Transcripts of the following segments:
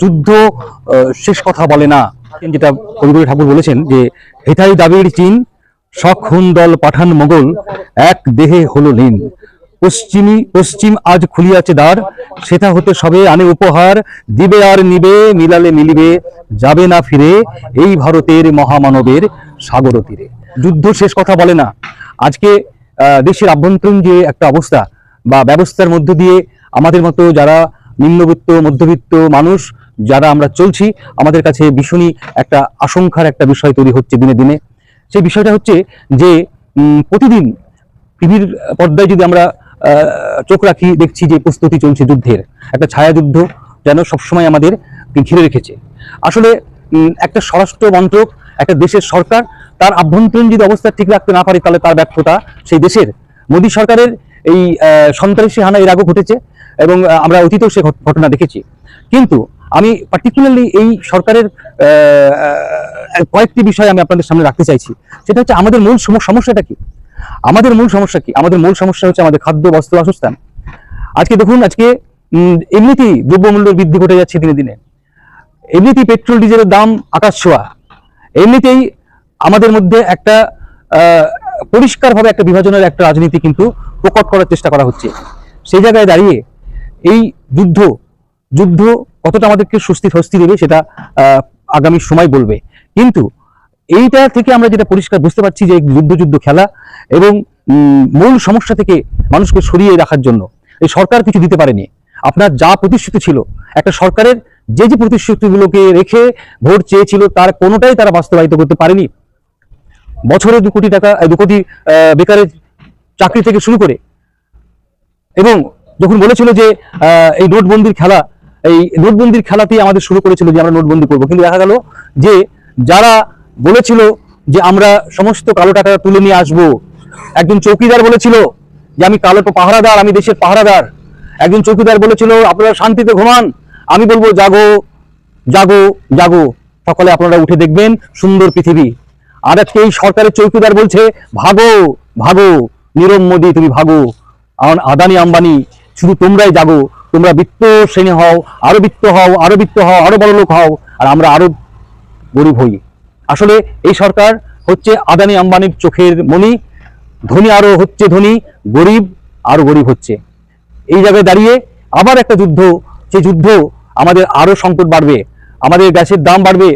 যুদ্ধ শেষ কথা বলে না। যেটা কবিগুরু ঠাকুর বলেছেন যে হেথাই দাবির চীন শখ হুন্দল পাঠান মোগল, এক দেহে হলো লীন। পশ্চিমী, পশ্চিম আজ খুলিয়াছে দ্বার সেটা হতে সবে আনে উপহার, দিবে আর নিবে, মিলালে মিলিবে, যাবে না ফিরে, এই ভারতের মহামানবের সাগর তীরে। যুদ্ধ শেষ কথা বলে না। আজকে দেশের আভ্যন্তরীণ যে একটা অবস্থা বা ব্যবস্থার মধ্য দিয়ে আমাদের মতো যারা নিম্নবিত্ত, মধ্যবিত্ত মানুষ যারা আমরা চলছি, আমাদের কাছে ভীষণই একটা আশঙ্কার একটা বিষয় তৈরি হচ্ছে দিনে দিনে। সেই বিষয়টা হচ্ছে যে প্রতিদিন টিভির পর্দায় যদি আমরা চোখ রাখি, দেখছি যে প্রস্তুতি চলছে যুদ্ধের। একটা ছায়া যুদ্ধ যেন সবসময় আমাদের ঘিরে রেখেছে। আসলে একটা স্বরাষ্ট্র মন্ত্রক, একটা দেশের সরকার, তার আভ্যন্তরীণ যদি অবস্থা ঠিক রাখতে না পারে, তাহলে তার ব্যর্থতা সেই দেশের। মোদী সরকারের এই সন্ত্রাসী হানা এর আগেও ঘটেছে এবং আমরা অতীতেও সে ঘট- ঘটনা দেখেছি। কিন্তু আমি পার্টিকুলারলি এই সরকারের কয়েকটি বিষয় আমি আপনাদের সামনে রাখতে চাইছি। সেটা হচ্ছে আমাদের মূল সমস্যাটা কি? আমাদের মূল সমস্যা কি? আমাদের মূল সমস্যা হচ্ছে আমাদের খাদ্য, বস্ত্র, বাসস্থান। আজকে দেখুন, আজকে এমনিতেই দ্রব্যমূল্য বৃদ্ধি ঘটে যাচ্ছে দিনে দিনে। এমনিতেই পেট্রোল, ডিজেলের দাম আকাশ ছোঁয়া। এমনিতেই আমাদের মধ্যে একটা পরিষ্কারভাবে একটা বিভাজনের একটা রাজনীতি কিন্তু প্রকট করার চেষ্টা করা হচ্ছে। সেই জায়গায় দাঁড়িয়ে এই যুদ্ধ যুদ্ধ কতটা আমাদেরকে স্বস্তি স্বস্তি দেবে, সেটা আগামী সময় বলবে। কিন্তু এইটা থেকে আমরা যেটা পরিষ্কার বুঝতে পারছি যে যুদ্ধ যুদ্ধ খেলা এবং মূল সমস্যা থেকে মানুষকে সরিয়ে রাখার জন্য, এই সরকার কিছু দিতে পারেনি। আপনার যা প্রতিশ্রুতি ছিল, একটা সরকারের যে যে প্রতিশ্রুতিগুলোকে রেখে ভোট চেয়েছিল, তার কোনোটাই তারা বাস্তবায়িত করতে পারেনি। বছরে দু কোটি টাকা, দু কোটি বেকারের চাকরি থেকে শুরু করে এবং যখন বলেছিল যে এই নোটবন্দির খেলা এই নোটবন্দির খেলাতেই আমাদের শুরু করেছিল যে আমরা নোটবন্দি করব। কিন্তু দেখা গেল যে যারা বলেছিল যে আমরা সমস্ত কালো টাকা তুলে নিয়ে আসব, একজন চৌকিদার বলেছিল যে আমি কালো পাহারাদার, আমি দেশের পাহারাদার। একজন চৌকিদার বলেছিল, আপনারা শান্তিতে ঘুমান। আমি বলব, জাগো জাগো জাগো। সকালে আপনারা উঠে দেখবেন সুন্দর পৃথিবী। আর আজকে এই সরকারের চৌকিদার বলছে, ভাগো ভাগো। নীরব মোদী তুমি ভাগো। আদানি আম্বানি শুধু তোমরাই জাগো। তোমরা বিত্ত শ্রেণি হও, আরও বৃত্ত হও, আরও বৃত্ত হও, আরও বড় লোক হও, আর আমরা আরও গরিব হই। আসলে এই সরকার হচ্ছে আদানি আম্বানির চোখের মণি, ধনী আরও হচ্ছে ধনী, গরিব আরও গরিব হচ্ছে। এই জায়গায় দাঁড়িয়ে আবার একটা যুদ্ধ, সেই যুদ্ধ আমাদের আরও সংকট বাড়বে, আমাদের গ্যাসের দাম বাড়বে,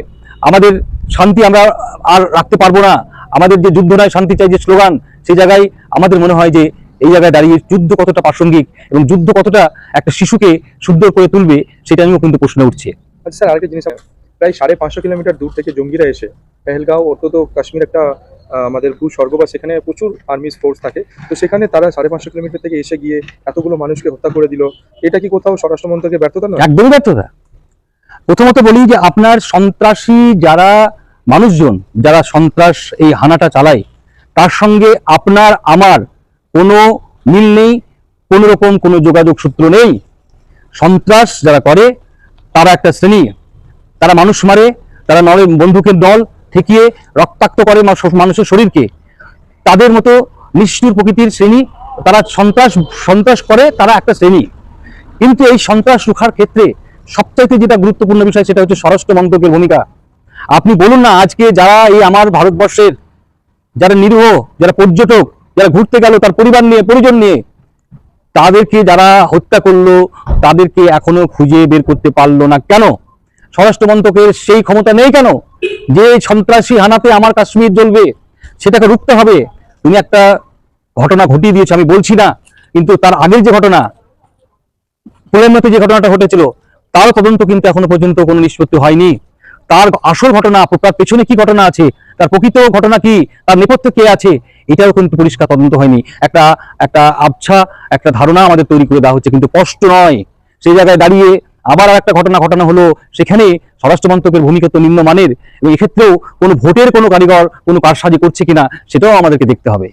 আমাদের শান্তি আমরা আর রাখতে পারব না, আমাদের যে যুদ্ধ নয়, শান্তি চাই যে স্লোগান, সেই জায়গায় আমাদের মনে হয় যে এই জায়গায় দাঁড়িয়ে যুদ্ধ কতটা প্রাসঙ্গিক এবং যুদ্ধ কতটা একটা শিশুকে সুন্দর করে তুলবে সেটা নিয়েও কিন্তু প্রশ্ন উঠছে। আচ্ছা স্যার আরেকটা জিনিস প্রায় সাড়ে পাঁচশো কিলোমিটার দূর থেকে জঙ্গিরা এসে পেহেলগাঁও অন্তত কাশ্মীর একটা আমাদের ভূস্বর্গ বা সেখানে প্রচুর আর্মি ফোর্স থাকে। তো সেখানে তারা সাড়ে পাঁচশো কিলোমিটার থেকে এসে গিয়ে এতগুলো মানুষকে হত্যা করে দিল। এটা কি কোথাও স্বরাষ্ট্র মন্ত্রকের ব্যর্থতা নয়? একদমই ব্যর্থতা। প্রথমত বলি যে আপনার সন্ত্রাসী যারা মানুষজন যারা সন্ত্রাস এই হানাটা চালায় তার সঙ্গে আপনার আমার কোনো মিল নেই, কোনো রকম কোনো যোগাযোগ সূত্র নেই। সন্ত্রাস যারা করে, তারা একটা শ্রেণি। তারা মানুষ মারে, তারা নলে বন্দুকের দল ঠেকিয়ে রক্তাক্ত করে মানুষের শরীরকে। তাদের মতো নিষ্ঠুর প্রকৃতির শ্রেণি, তারা সন্ত্রাস সন্ত্রাস করে, তারা একটা শ্রেণি। কিন্তু এই সন্ত্রাস রুখার ক্ষেত্রে সবচাইতে যেটা গুরুত্বপূর্ণ বিষয়, সেটা হচ্ছে স্বরাষ্ট্র মন্ত্রকের ভূমিকা। আপনি বলুন না, আজকে যারা এই আমার ভারতবর্ষের, যারা নিরীহ, যারা পর্যটক যারা ঘুরতে গেল, তার পরিবার নিয়ে, পরিজন নিয়ে, তাদেরকে যারা হত্যা করল, তাদেরকে এখনও খুঁজে বের করতে পারল না কেন? স্বরাষ্ট্র মন্ত্রকের সেই ক্ষমতা নেই কেন? যে সন্ত্রাসী হানাতে আমার কাশ্মীর জ্বলবে, সেটাকে রুখতে হবে। তুমি একটা ঘটনা ঘটিয়ে দিয়েছ, আমি বলছি না, কিন্তু তার আগের যে ঘটনা পুলেমতে যে ঘটনাটা ঘটেছিল, তার তদন্ত কিন্তু এখনও পর্যন্ত কোনো নিষ্পত্তি হয়নি। তার আসল ঘটনা, তার পেছনে কি ঘটনা আছে? তার প্রকৃত ঘটনা কি? তার নেপথ্যে কে আছে? এটাও কিন্তু পরিষ্কার তদন্ত হয়নি। একটা একটা আবছা, একটা ধারণা আমাদের তৈরি করে দেওয়া হচ্ছে, কিন্তু কষ্ট নয়। সেই জায়গায় দাঁড়িয়ে আবার আর একটা ঘটনা ঘটনা হলো। সেখানে স্বরাষ্ট্র মন্ত্রকের ভূমিকা তো নিম্নমানের, এবং এক্ষেত্রেও কোনো ভোটের কোনো কারিগর, কোনো কারসাজি করছে কিনা, সেটাও আমাদেরকে দেখতে হবে।